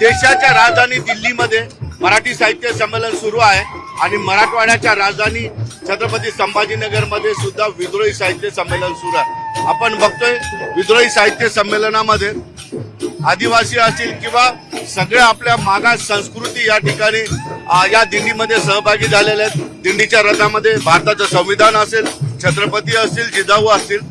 देशाच्या राजधानी दिल्लीमध्ये मराठी साहित्य संमेलन सुरू आहे आणि मराठवाड्याच्या राजधानी छत्रपती संभाजीनगरमध्ये सुद्धा विद्रोही साहित्य संमेलन सुरू आहे. आपण बघतोय विद्रोही साहित्य संमेलनामध्ये आदिवासी असतील किंवा सगळ्या आपल्या मागास संस्कृती या ठिकाणी या दिंडीमध्ये सहभागी झालेल्या आहेत. दिंडीच्या रथामध्ये भारताचं संविधान असेल छत्रपती असतील जिजाऊ असतील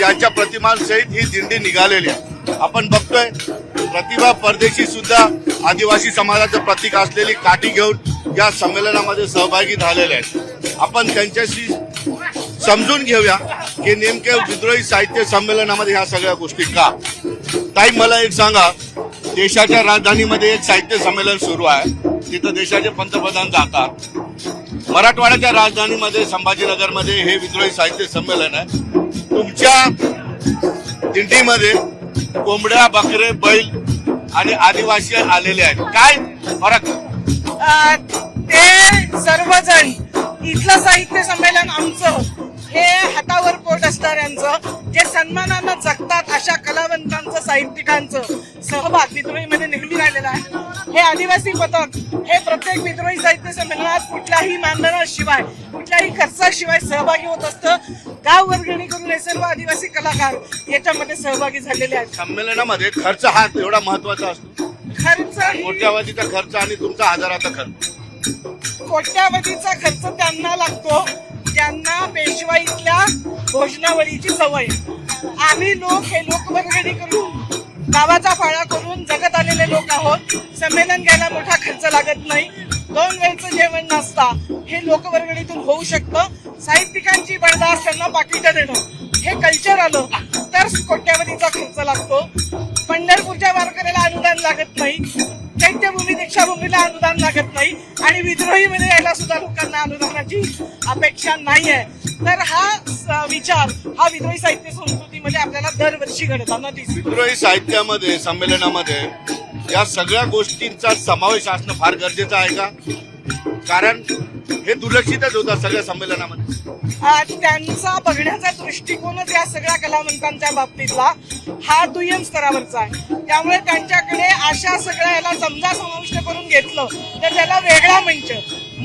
यांच्या प्रतिमांसहित ही दिंडी निघालेली आहे. आपण बघतोय प्रतिभा परदेशी सुद्धा आदिवासी समाजाचं प्रतीक असलेली काठी घेऊन या संमेलनामध्ये सहभागी झालेले आहेत. आपण त्यांच्याशी समजून घेऊया की नेमके विद्रोही साहित्य संमेलनामध्ये ह्या सगळ्या गोष्टी का? ताई मला एक सांगा देशाच्या राजधानीमध्ये एक साहित्य संमेलन सुरू आहे. तिथं देशाचे पंतप्रधान जातात. मराठवाड्याच्या राजधानीमध्ये संभाजीनगरमध्ये हे विद्रोही साहित्य संमेलन आहे. तुमच्या दिंडीमध्ये कोंबड्या बकरे बैल आणि आदिवासी आलेले आहेत. काय फरक? ते सर्वजण इथलं साहित्य संमेलन आमचं हे हातावर पोट असणाऱ्यांचं जे सन्मानानं जगतात अशा कलावंतांचं साहित्यिकांचं सहभाग विद्रोहीमध्ये नेहमी राहिलेला आहे. हे आदिवासी पथक हे प्रत्येक विद्रोही साहित्य संमेलनात कुठल्याही मानधनाशिवाय कुठल्याही खर्चाशिवाय सहभागी होत असतं. गाव वर्गणी करून हे सर्व आदिवासी कलाकार याच्यामध्ये सहभागी झालेले आहेत. संमेलनामध्ये खर्च हा एवढा महत्त्वाचा असतो. खर्च कोट्यावधीचा खर्च आणि तुमचा हजाराचा खर्च. कोट्यावधीचा खर्च त्यांना लागतो. ज्यांना पेशवाईतल्या भोजनावळीची सवय. आम्ही लोक हे लोकवर्गणी करून गावाचा फाळा करून जगत आलेले लोक आहोत. संमेलन घ्यायला मोठा खर्च लागत नाही. दोन वेळचं जेवण नसता हे लोकवर्गणीतून होऊ शकतं. साहित्यिकांची बडदास्त त्यांना पाकिटं देणं. हे कल्चर आलं तर कोट्यावधीचा खर्च लागतो. पंढरपूरच्या वारकऱ्याला अनुदान लागत नाही. आम्ही दीक्षाभूमीला अनुदान लागत नाही आणि विद्रोहीमध्ये यायला सुद्धा लोकांना अनुदानाची अपेक्षा नाही आहे तर हा विचार हा विद्रोही साहित्य संस्कृतीमध्ये आपल्याला दरवर्षी घडताना दिसतो. विद्रोही साहित्यामध्ये संमेलनामध्ये या सगळ्या गोष्टींचा समावेश असणं फार गरजेचं आहे का? कारण हे दुर्लक्षितच होतं सगळ्या संमेलनामध्ये. त्यांचा बघण्याचा दृष्टिकोनच या सगळ्या कलावंतांच्या बाबतीतला हा दुय्यम स्तरावरचा आहे. त्यामुळे त्यांच्याकडे अशा सगळ्या याला समजा समाविष्ट करून घेतलं तर त्याला वेगळा मंच.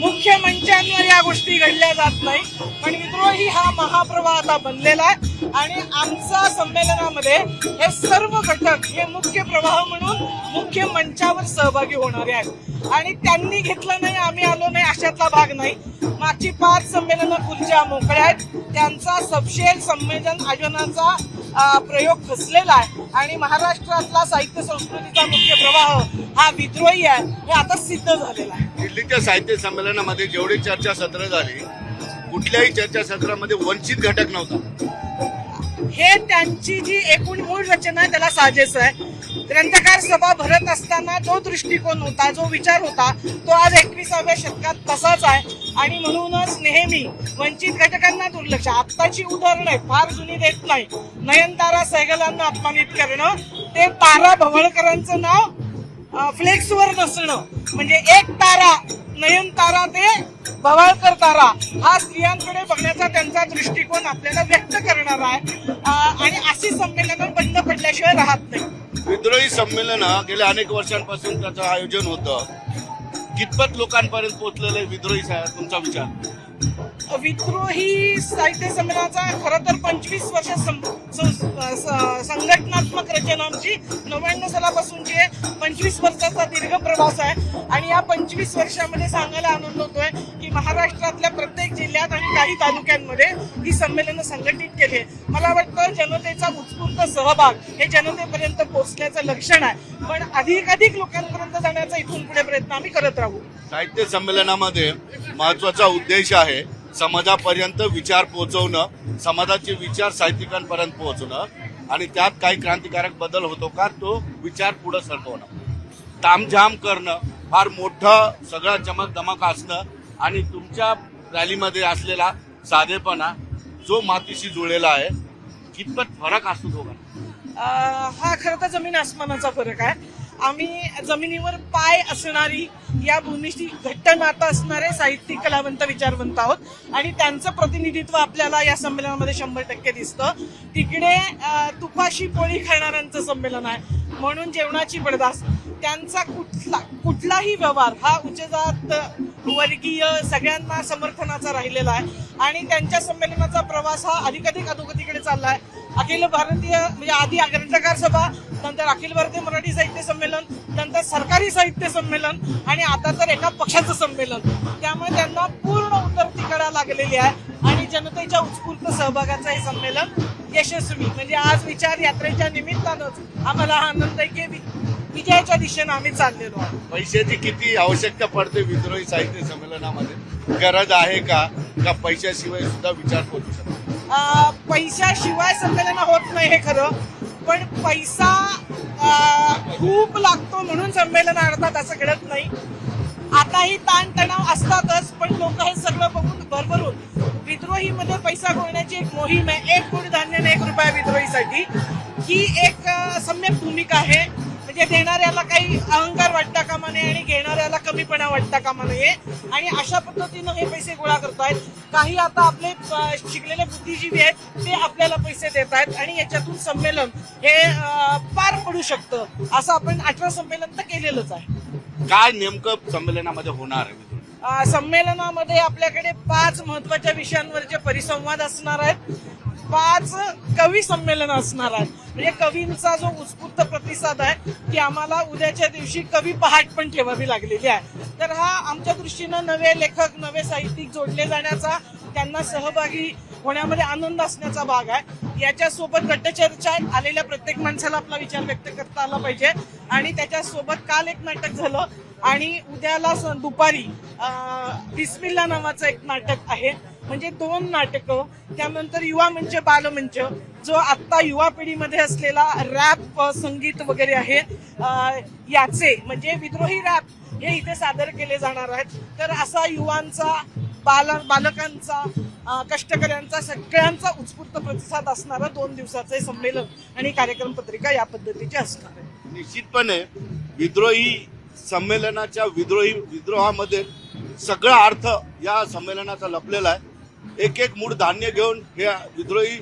मुख्य मंचांवर या गोष्टी घडल्या जात नाही. पण विद्रोही हा महाप्रवाह आता बनलेला आहे. आणि आमचा संमेलनामध्ये हे सर्व घटक हे मुख्य प्रवाह म्हणून मुख्य मंचावर सहभागी होणारे आहेत. आणि त्यांनी घेतलं नाही आम्ही आलो नाही अशातला भाग नाही. मागची पाच संमेलनं पुढच्या मोकळ्या आहेत. त्यांचा सपशेल संमेलन आयोजनाचा प्रयोग फसलेला आहे. आणि महाराष्ट्रातला साहित्य संस्कृतीचा मुख्य प्रवाह हा विद्रोही आहे हे आता सिद्ध झालेला आहे. दिल्लीच्या साहित्य संमेलनामध्ये जेवढी चर्चासत्र झाली कुठल्याही चर्चासत्रामध्ये वंचित घटक नव्हता. हे त्यांची जी एकूण मूळ रचना आहे त्याला साजेस आहे. ग्रंथकार सभा भरत असताना जो दृष्टिकोन होता जो विचार होता तो आज एकविसाव्या शतकात तसाच आहे. आणि म्हणूनच नेहमी वंचित घटकांना दुर्लक्ष आत्ताची उदाहरणं फार जुनी देत नाही. नयनतारा सहगलांना अपमानित करणं ते तारा भवळकरांचं नाव फ्लेक्सवर नसणं म्हणजे एक तारा नयन तारा ते भवाळकर तारा हा स्त्रियांकडे बघण्याचा त्यांचा दृष्टिकोन आपल्याला व्यक्त करणार आहे. आणि अशी संमेलनं बंद पडल्याशिवाय राहत नाही. विद्रोही संमेलन गेल्या अनेक वर्षांपासून त्याचं आयोजन होतं. कितपत लोकांपर्यंत पोहोचलेलं आहे विद्रोही तुमचा विचार? विद्रोही साहित्य संमेलनाचा खरं तर पंचवीस वर्ष सं- सं- स- संघटनात्मक रचना आमची नव्याण्णव सालापासूनची पंचवीस वर्षाचा दीर्घ प्रवास आहे. आणि या पंचवीस वर्षामध्ये सांगायला आनंद होतोय की महाराष्ट्रातल्या प्रत्येक जिल्ह्यात आणि काही तालुक्यांमध्ये ही संमेलनं संघटित केली आहे. मला वाटतं जनतेचा उत्स्फूर्त सहभाग हे जनतेपर्यंत पोहोचण्याचं लक्षण आहे. पण अधिक अधिक लोकांपर्यंत जाण्याचा इथून पुढे प्रयत्न आम्ही करत राहू. साहित्य संमेलनामध्ये महत्त्वाचा उद्देश आहे समाजापर्यंत विचार पोहोचवणं समाजाचे विचार साहित्यिकांपर्यंत पोहोचणं आणि त्यात काही क्रांतिकारक बदल होतो का तो विचार पुढं सरकवणं. तामझाम करणं फार मोठं सगळं चमक दमक असणं आणि तुमच्या रॅलीमध्ये असलेला साधेपणा जो मातीशी जुळलेला आहे कितपत फरक असतो दोघांना? हा खरं तर जमीन आसमानाचा फरक आहे. आम्ही जमिनीवर पाय असणारी या भूमीशी घट्ट माता असणारे साहित्यिक कलावंत विचारवंत आहोत. आणि त्यांचं प्रतिनिधित्व आपल्याला या संमेलनामध्ये शंभर टक्के दिसतं. तिकडे तुपाशी पोळी खाणाऱ्यांचं संमेलन आहे. म्हणून जेवणाची बडदास. त्यांचा कुठला कुठलाही व्यवहार हा उच्चजात वर्गीय सगळ्यांना समर्थनाचा राहिलेला आहे. आणि त्यांच्या संमेलनाचा प्रवास हा अधिकाधिक अधोगतीकडे चालला आहे. अखिल भारतीय म्हणजे आधी ग्रंथकार सभा नंतर अखिल भारतीय मराठी साहित्य संमेलन नंतर सरकारी साहित्य संमेलन आणि आता तर एका पक्षाचं संमेलन. त्यामुळे त्यांना पूर्ण उतरती कडा लागलेली आहे. आणि जनतेच्या उत्स्फूर्त सहभागाचं हे संमेलन यशस्वी म्हणजे आज विचार यात्रेच्या निमित्तानंच आम्हाला हा आनंद आहे की विजयाच्या दिशेनं आम्ही चाललेलो आहोत. पैशाची किती आवश्यकता पडते विद्रोही साहित्य संमेलनामध्ये? गरज आहे का? का पैशाशिवाय सुद्धा विचार करू शकतो? पैशाशिवाय संमेलन होत नाही हे खरं. पण पैसा खूप लागतो म्हणून संमेलन आणतात असं घडत नाही. आताही ताणतणाव असतातच पण लोक हे सगळं बघून भरभरून विद्रोहीमध्ये पैसा गोळण्याची एक मोहीम आहे. एक कोटी धान्य एक रुपया विद्रोहीसाठी. ही एक सम्यक भूमिका आहे. म्हणजे देणाऱ्याला काही अहंकार वाटता कामा नये आणि घेणाऱ्याला कमीपणा वाटता कामा नये आणि अशा पद्धतीनं हे पैसे गोळा करतायत. काही आता आपले शिकलेले बुद्धिजीवी आहेत ते आपल्याला पैसे देत आहेत आणि याच्यातून संमेलन हे पार पडू शकतं. असं आपण अठरा संमेलन तर केलेलंच आहे. काय नेमकं संमेलनामध्ये होणार आहे? संमेलनामध्ये आपल्याकडे पाच महत्त्वाच्या विषयांवरचे परिसंवाद असणार आहेत पाच कवी संमेलन असणार आहेत. म्हणजे कवींचा जो उत्स्फूर्त प्रतिसाद आहे की आम्हाला उद्याच्या दिवशी कवी पहाट पण ठेवावी लागलेली आहे. तर हा आमच्या दृष्टीनं नवे लेखक नवे साहित्यिक जोडले जाण्याचा त्यांना सहभागी होण्यामध्ये आनंद असण्याचा भाग आहे. याच्यासोबत गटचर्चा आलेल्या प्रत्येक माणसाला आपला विचार व्यक्त करता आला पाहिजे. आणि त्याच्यासोबत काल एक नाटक झालं. आणि उद्याला स- दुपारी बिस्मिल्ला नावाचं एक नाटक आहे. म्हणजे दोन नाटकं त्यानंतर युवा मंच बालमंच जो आत्ता युवा पिढीमध्ये असलेला रॅप संगीत वगैरे आहे याचे म्हणजे विद्रोही रॅप हे इथे सादर केले जाणार आहेत. तर असा युवांचा बाल बालकांचा कष्टकऱ्यांचा सगळ्यांचा उत्स्फूर्त प्रतिसाद असणारं दोन दिवसाचे संमेलन आणि कार्यक्रम पत्रिका या पद्धतीची असणार आहे. निश्चितपणे विद्रोही संमेलनाच्या विद्रोही विद्रोहामध्ये सगळा अर्थ या संमेलनाचा लपलेला आहे. एक एक मूळ धान्य घेऊन हे विद्रोही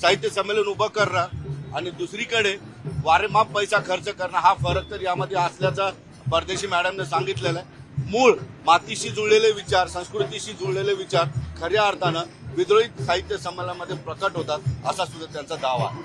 साहित्य संमेलन उभं करणं आणि दुसरीकडे वारेमाप पैसा खर्च करणं हा फरक तर यामध्ये असल्याचा परदेशी मॅडमने सांगितलेला आहे. मूळ मातीशी जुळलेले विचार संस्कृतीशी जुळलेले विचार खऱ्या अर्थानं विद्रोही साहित्य संमेलनामध्ये प्रकट होतात असा सुद्धा त्यांचा दावा आहे.